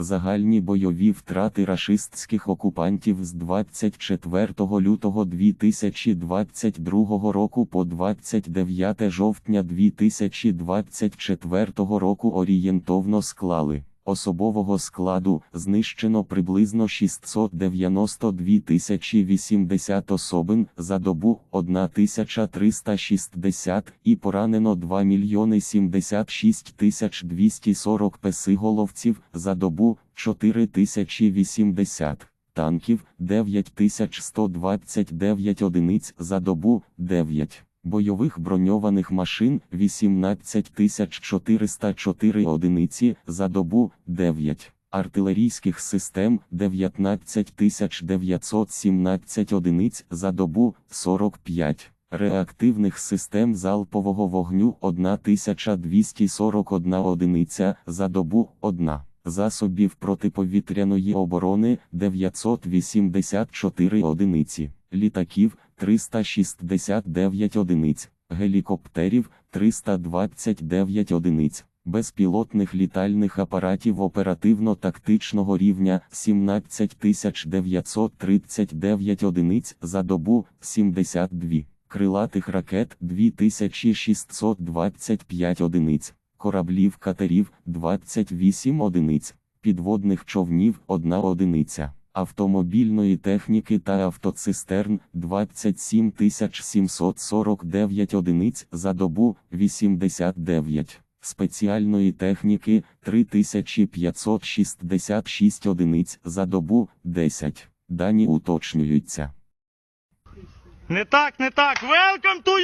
Загальні бойові втрати рашистських окупантів з 24 лютого 2022 року по 29 жовтня 2024 року орієнтовно склали. Особового складу знищено приблизно 692 тисячі 80 особин за добу 1360 і поранено 2 мільйони 76 тисяч 240 песиголовців за добу 4080 танків 9129 одиниць за добу 9 бойових броньованих машин 18404 одиниці за добу 9, артилерійських систем 19917 одиниць за добу 45, реактивних систем залпового вогню 1241 одиниця за добу 1. Засобів протиповітряної оборони 984 одиниці, літаків 369 одиниць, гелікоптерів 329 одиниць, безпілотних літальних апаратів оперативно-тактичного рівня 17939 одиниць за добу 72, крилатих ракет 2625 одиниць, кораблів катерів 28 одиниць, підводних човнів 1 одиниця автомобільної техніки та автоцистерн 27 749 одиниць за добу 89, спеціальної техніки 3566 одиниць за добу 10. Дані уточнюються. Не так, не так. Welcome to